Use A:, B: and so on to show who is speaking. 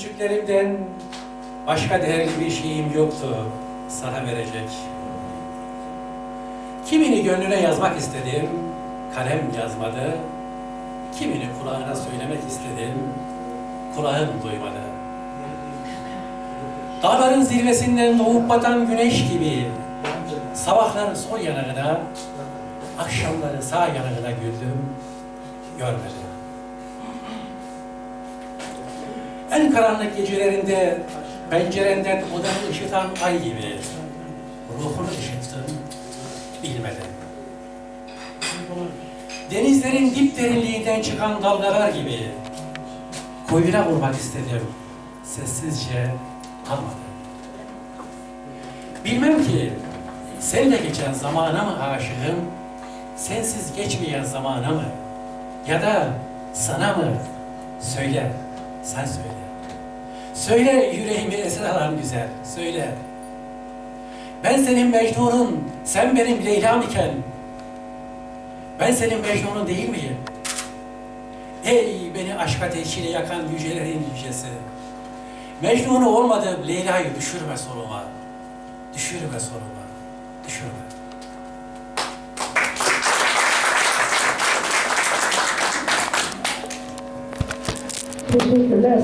A: sözcüklerimden başka değerli bir şeyim yoktu sana verecek. Kimini gönlüne yazmak istedim, kalem yazmadı. Kimini kulağına söylemek istedim, kulağın duymadı. Dağların zirvesinden doğup batan güneş gibi sabahları sol yanağına, akşamları sağ yanağına güldüm, görmedim. En karanlık gecelerinde pencerenden odanı ışıtan ay gibi ruhunu ışıttın, bilmedim. Denizlerin dip derinliğinden çıkan dalgalar gibi koyuna vurmak istedim, sessizce almadım. Bilmem ki senle geçen zamana mı aşığım, sensiz geçmeyen zamana mı? Ya da sana mı? Söyle, sen söyle. Söyle yüreğimi esir alan güzel, söyle. Ben senin Mecnun'un, sen benim Leyla'm iken, ben senin Mecnun'un değil miyim? Ey beni aşk ateşiyle yakan yücelerin yücesi. Mecnun'u olmadım Leyla'yı düşürme soruma. Düşürme soruma. Düşürme.
B: Commissioner Ness,